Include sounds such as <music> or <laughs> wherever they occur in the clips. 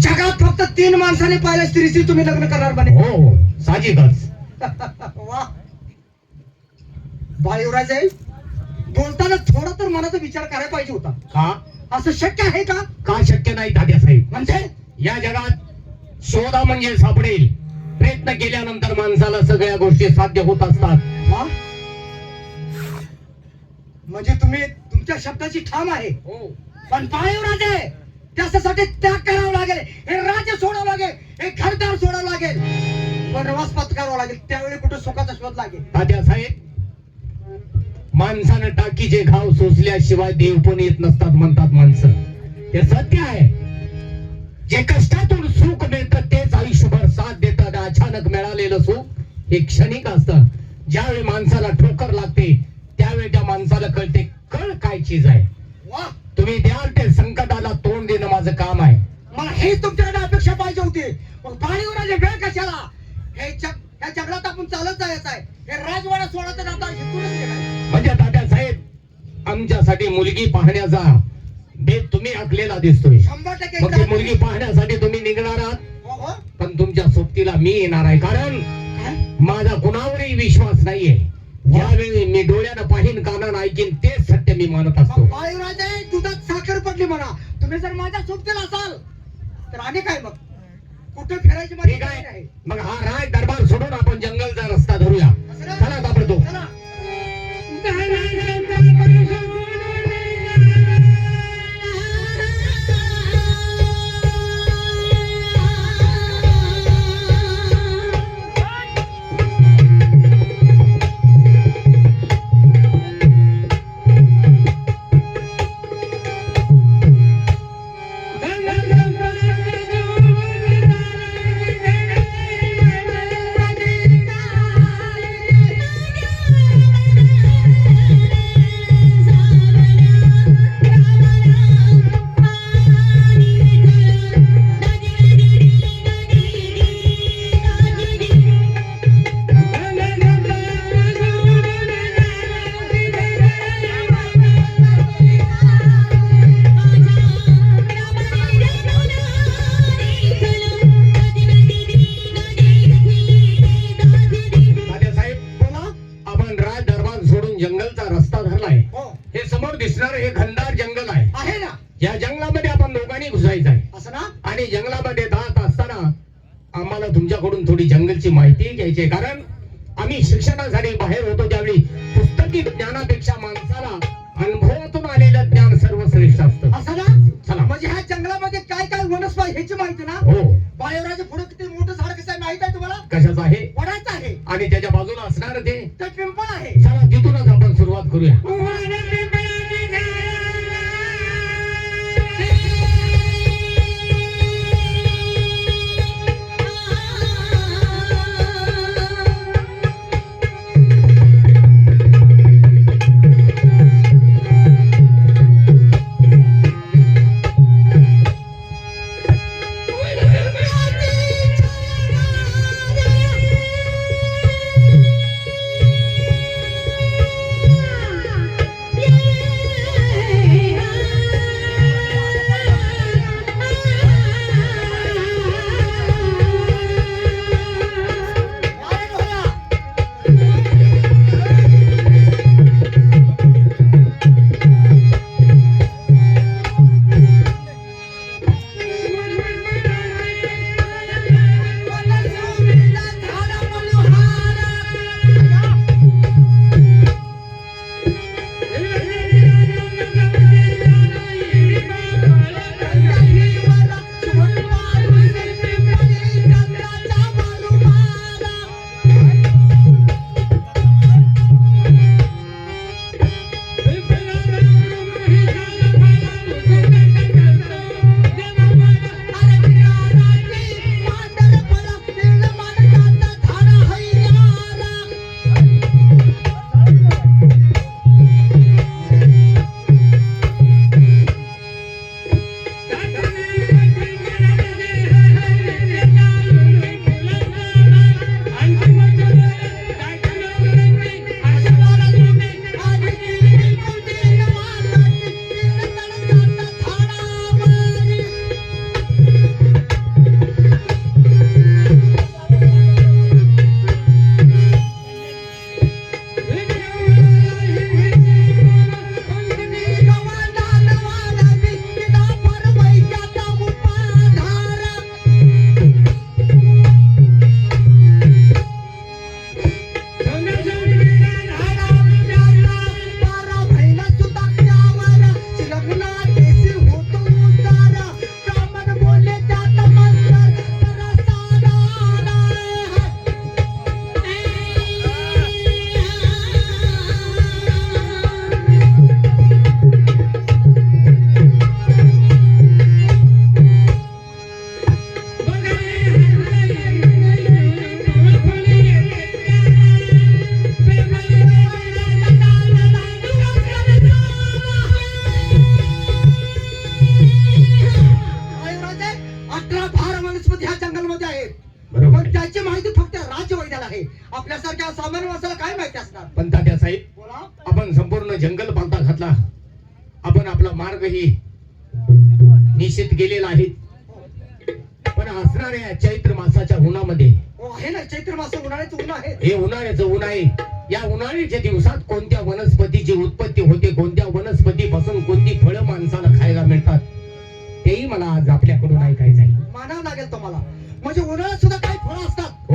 जगात. फक्त तीन माणसाने पाहिल्या स्त्रीशी तुम्ही लग्न करणार म्हणे. हो हो. साहजिकच <laughs> वा. बाळयुवराज आहे बोलताना थोडा तर मनाचा विचार करायला पाहिजे होता. का? असं शक्य आहे का? का शक्य नाही तात्यासाहेब म्हणजे? या जगात शोधा म्हणजे सापडेल. प्रयत्न केल्यानंतर माणसाला सगळ्या गोष्टी साध्य होत असतात. वा. म्हणजे तुम्ही तुमच्या शब्दाची ठाम आहे. हो. पण बाळयुवराज आहे त्याच्यासाठी त्याग करावा लागेल. हे राज्य सोडावं लागेल. हे घरदार सोडावं लागेल. वनवास पत्करावा लागेल. त्यावेळी कुठे सुखाचा शोध लागेल. तात्यासाहेब माणसानं टाकीचे घाव सोसल्याशिवाय देव पण येत नसतात म्हणतात माणसं. हे सत्य आहे. जे कष्टातून सुख मिळतं तेच आयुष्यभर साथ देतात. अचानक मिळालेलं सुख हे क्षणिक असतं. ज्यावेळी माणसाला ठोकर लागते त्यावेळी त्या माणसाला कळते कळ काय चीज आहे. मला हे तुमच्याकडे अपेक्षा पाहिजे होती. मग बाळीवर वेळ कशाला? हे या जगलात आपण चालत जायचं आहे. हे राजवाडा सोडायचं आता म्हणजे तात्यासाहेब आमच्यासाठी मुलगी पाहण्याचा बेत तुम्ही आखलेला दिसतोय. शंभर टक्के मुलगी पाहण्यासाठी तुम्ही निघणार आहात? हो, हो. पण तुमच्या सोबतीला मी येणार आहे. कारण? माझा कुणावरही विश्वास नाहीये. ज्यावेळी मी डोळ्यानं पाहिन कानानं ऐकीन तेच सत्य मी मानत असतो. साखर पडली म्हणा. तुम्ही जर माझ्या सोबतीला असाल तर आणि काय मग कुठं फिरायची ठीक तयारी आहे? मग हा राय दरबार सोडून आपण जंगलचा रस्ता धरूया? चला ताबडतोब चला. या जंगलामध्ये आपण दोघांनी घुसायचं आहे. असं ना? आणि जंगलामध्ये जात असताना आम्हाला तुमच्याकडून थोडी जंगलची माहिती घ्यायची आहे. कारण आम्ही शिक्षणासाठी बाहेर होतो त्यावेळी पुस्तकी ज्ञानापेक्षा माणसाला अनुभवातून आलेलं ज्ञान सर्वश्रेष्ठ असतं. असं ना? चला. म्हणजे ह्या जंगलामध्ये काय काय वनस्पती ह्याची माहिती ना? हो. बाळेवराचे पुढे किती मोठं झाड कसं आहे माहीत आहे तुम्हाला? कशाचं आहे? वडाचं आहे. आणि त्याच्या बाजूला असणार ते? ते पिंपळ आहे. चला तिथूनच आपण सुरुवात करूया. पण असणाऱ्या या चैत्र मासाच्या उन्हामध्ये? हो आहे ना चैत्र मास उन्हाळ्याचं ऊन आहे. हे उन्हाळ्याचं ऊन आहे. या उन्हाळ्याच्या दिवसात कोणत्या वनस्पतीची उत्पत्ती होते कोणत्या वनस्पतीपासून कोणती फळं माणसाला खायला मिळतात? तेही मला आज आपल्याकडून ऐकायचं आहे मानावं लागेल तुम्हाला. म्हणजे उन्हाळ्यात सुद्धा काही फळं असतात.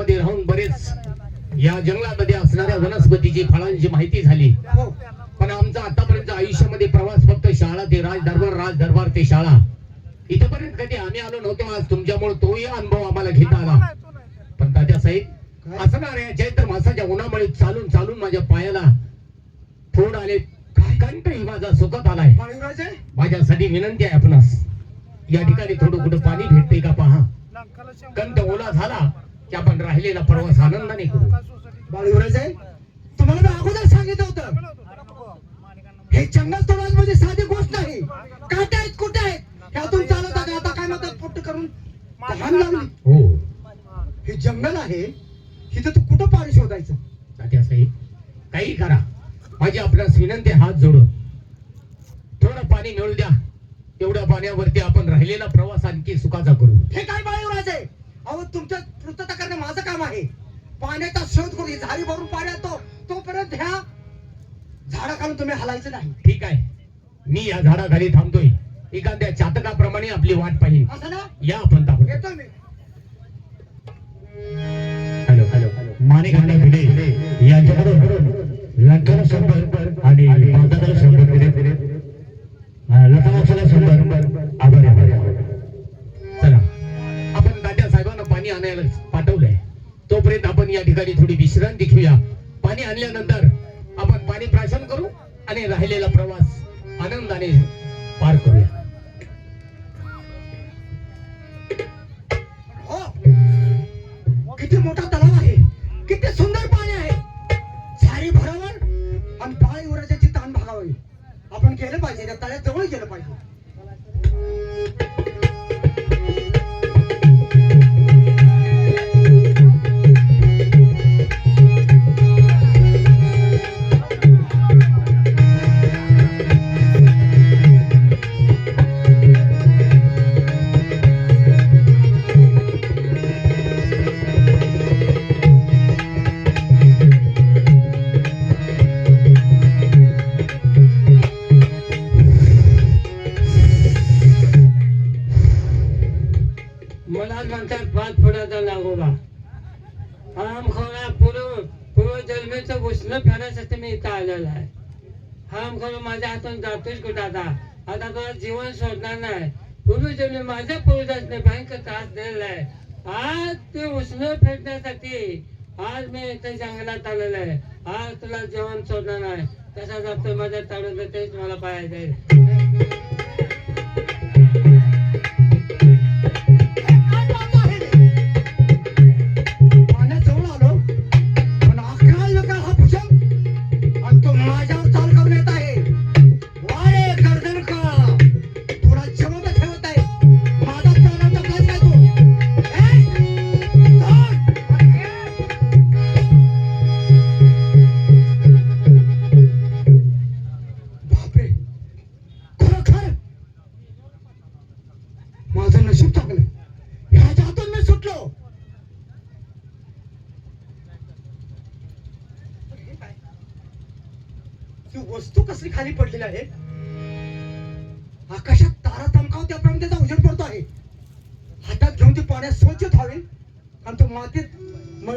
सहवासामध्ये राहून बरेच या जंगलामध्ये असणाऱ्या वनस्पतीची फळांची माहिती झाली. हो. पण आमचा आतापर्यंत आयुष्यामध्ये प्रवास फक्त शाळा ते राज दरबार राज दरबार ते शाळा. इथपर्यंत कधी आम्ही आलो नव्हतो आज तुमच्यामुळे तोही अनुभव आम्हाला घेता आला. पण तात्यासाहेब असणाऱ्या चैत्र मासाच्या उन्हामुळे चालून चालून माझ्या पायाला फोड आले. कंठही माझा सुखत आलाय. माझ्यासाठी विनंती आहे आपणास. या ठिकाणी थोडं कुठं पाणी भेटते का पहा. कंठ ओला झाला. की आपण राहिलेला प्रवास आनंदाने करू. बाळ युवराजे तुम्हाला मी अगोदर सांगितलं होतं. हे जंगल तोडायचं म्हणजे साधी गोष्ट नाही काटे आहेत कुठे आहेत. ह्यातून चालत आहे आता काय म्हणतात पुट्ट करून तहान लागली हो. हे जंगल आहे इथं तू कुठं पाणी शोधायचं? तात्यासाहेब काही करा. माझी आपल्यास विनंती आहे, हात जोडून. थोडं पाणी मिळू द्या. तेवढ्या पाण्यावरती आपण राहिलेला प्रवास आणखी सुखाचा करू. हे काय बाळयुवराजे अहो तुमच्या पूर्तता करणे माझं काम आहे पाण्याचा शोध करू ही झाडी भरून पाणी आणतो. तोपर्यंत ह्या झाडाखालून तुम्ही हलायचं नाही. ठीक आहे. मी या झाडाखाली थांबतोय. एखाद्या चातकाप्रमाणे आपली वाट पाहिजे असं ना? या आपण ताबडतोब. येतो मी. Hello hello. माणिक आणि भिडे यांच्याकडून लंकाला शंभर ठिकाणी देखूया पाणी आणल्यानंतर आपण पाणी प्राशन करू आणि राहिलेला प्रवास आनंदाने पार करूया. हो. किती मोठा तलाव आहे. किती सुंदर पाणी आहे. सारी भरावर आणि पाळी उराच्याची ताण भागावी आपण केलं पाहिजे त्या तळ्यात जवळ गेलं पाहिजे. फुटाचा हम आम खोरा पूर्व पूर्वजन्मेचं उष्ण फेडण्यासाठी मी इथं आलेला आहे. हम खोरा माझ्या हातून जातोच कुठं आता? आता तुला जीवन सोडणार नाही. पूर्वजन्मी माझ्या पूर्वजांनी भयंकर त्रास दिलेला आहे. आज ते उष्ण फेडण्यासाठी आज मी इथे जंगलात आलेलो आहे. आज तुला जेवण सोडणार नाही. तसा जातो माझ्या ताडून तेच मला पाहायचं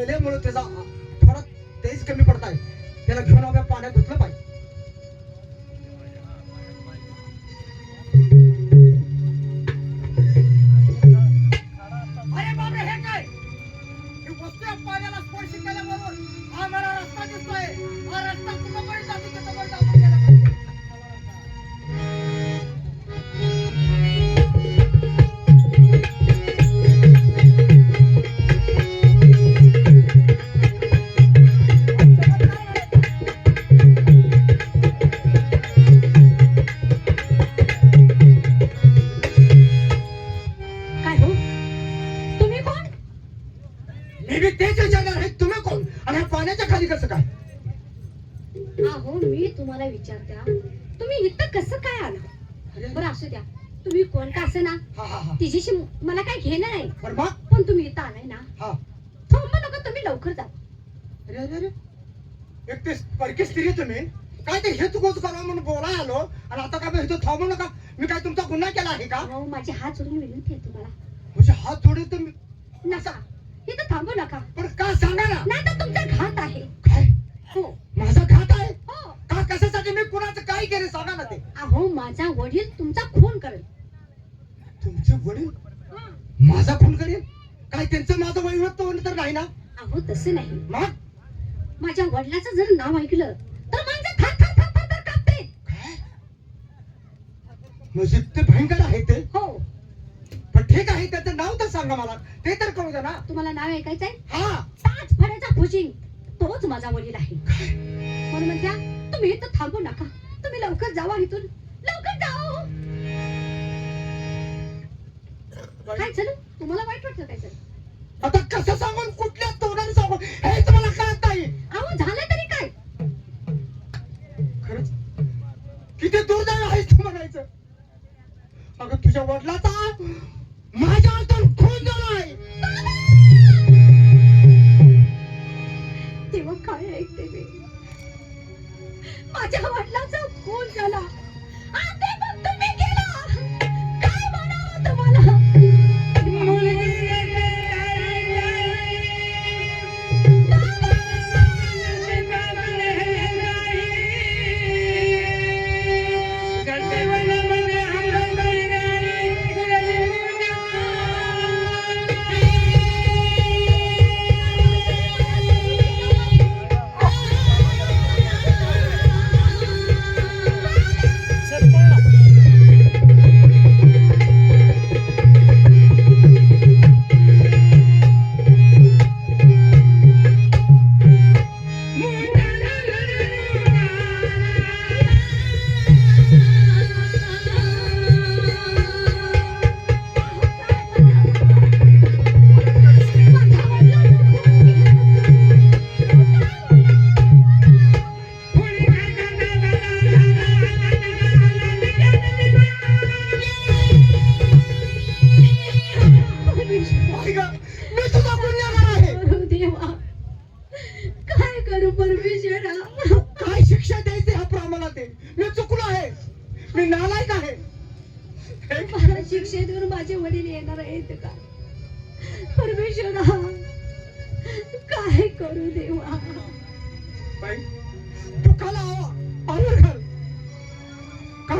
मळल्यामुळे त्याचा थोडा तेज कमी पडत आहे त्याला घेऊन आपल्या पाण्यात धुतलं पाहिजे. पाण्याला स्पर्श केल्याबरोबर हा मला रस्ता दिसतोय. हा रस्ता कुठं पण जातो. तुम्हाला विचारत्या तुम्ही इथं कसं काय आला? बरं असू द्या. तुम्ही कोण का असं ना? हा हा हा. तिच्याशी मला काय घेणं नाही. पण तुम्ही इथं आलाय ना? हा. थांबू नका तुम्ही लवकर जा. परकी स्त्री तुम्ही. काय ते हेतू गोच करा म्हणून बोलाय आलो. आणि आता काय इथं थांबू नका. मी काय तुमचा गुन्हा केला आहे का? अहो माझे हात जोडून विनंती आहे तुम्हाला. म्हणजे हात तुम्ही नका. इथं थांबू नका. पण का सांगा ना? नाही तर तुमचा घात आहे काय हो माझा घात आहे हो का कशासाठी मी कुणाचं काय केलं सांगा ना ते अहो माझा वडील तुमचा खून करेल तुमचे वडील माझा खून करेल काय त्यांचं माझं वैवत्व तर अहो तसं नाही. माझ्या वडिलाचं जर नाव ऐकलं तर माझं थार थार थार थार थार कापते. म्हणजे ते भयंकर आहे ते? हो. पण ठीक आहे त्याचं नाव तर सांगा मला. ते तर कळू द्या ना. तुम्हाला नाव ऐकायचंय? हा. पाच फड्याचा भुजिंग. तोच माझा वडील आहे. म्हणून म्हणत्या तुम्ही इथं थांबू नका. तुम्ही लवकर जावा इथून. लवकर जाओ काय? झालं? तुम्हाला वाईट वाटलं काय झालं आता कसं सांगून कुठल्या Hey!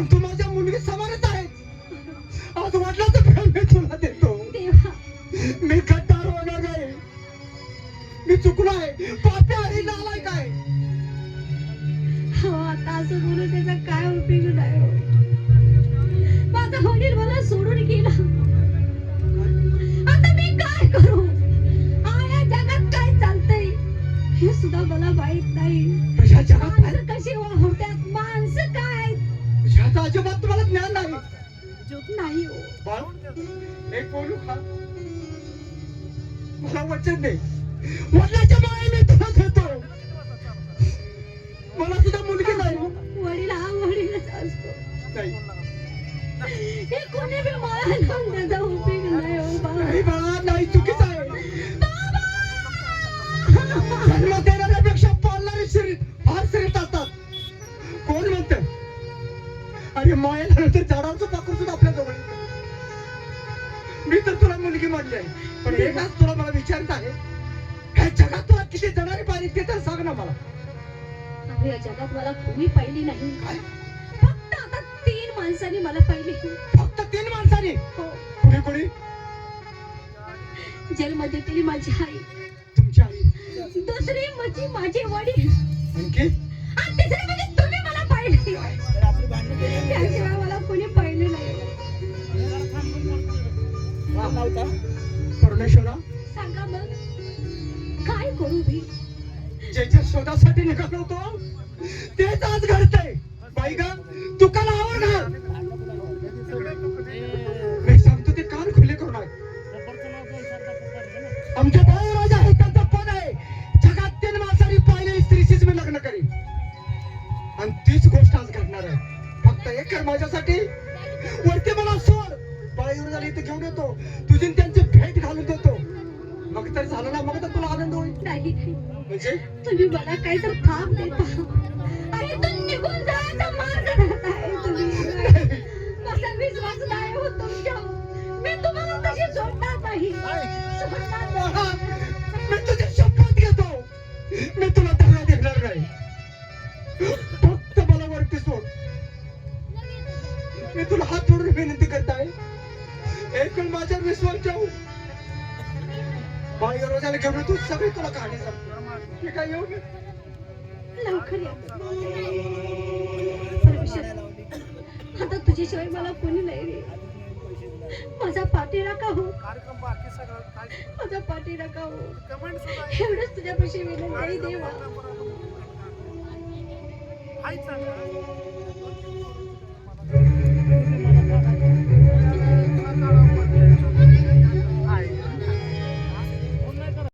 कारण तू माझ्या मुलगी समानच आहे. आज वाटलं तर फेल मी तुला देतो. मी गद्दार होणार नाही मी चुकलो आहे. पापी आहे नालाय काय हो आता असं बोलून त्याचा काय उपयोग नाही नाही हो. बाळ एक बोलू का मला वचन वडिलाच्या माये तुला मला सुद्धा मुलगी नाही वडील हा वडीलच असतो. नाही. हे कोणी बी मला लावून त्याचा उपयोग नाही हो. नाही बाळा नाही चुकीचं आहे. जन्म देणाऱ्यापेक्षा पाळणारे शरीर फार श्रेष्ठ असतात. कोण म्हणत? अरे मायला नंतर झाडाचं तर तुला मुलगी म्हणली आहे. पण एक आज तुला मला विचारत आहे. ह्या जगात तुला किती जणांनी पाहिजे ते तर सांग ना मला. अहो, या जगात मला कोणी पाहिली नाही. काय? फक्त आता तीन माणसांनी मला पाहिली. फक्त तीन माणसांनी? हो. कुणी कुणी? जन्मदेतेली माझी आई. तुमची आई. दुसरी म्हणजे माझे वडील. आणखी? आणि तिसरी परमेश्वरा? सांगा मग. काय करू मी? जे जे शोधासाठी निघालो होतो तेच आज घडतंय. बाई गा दुकान आवर घाल मी सांगतो ते कान खुले करून ऐक. आमचे मी तुला हात जोडून विनंती करत आहे एक वेळ माझ्यावर विश्वास ठेवू बाई रोजाला घेऊन तू सगळी तुला कहाणी सांगतो. मी काय येऊ लवकर या. आता तुझ्याशिवाय मला कोणी नाही रे. माझा पाठी राखा हो. माझा पाठी राखा हो. एवढंच तुझ्यापाशी विनंती आहे देवा. どうぞ。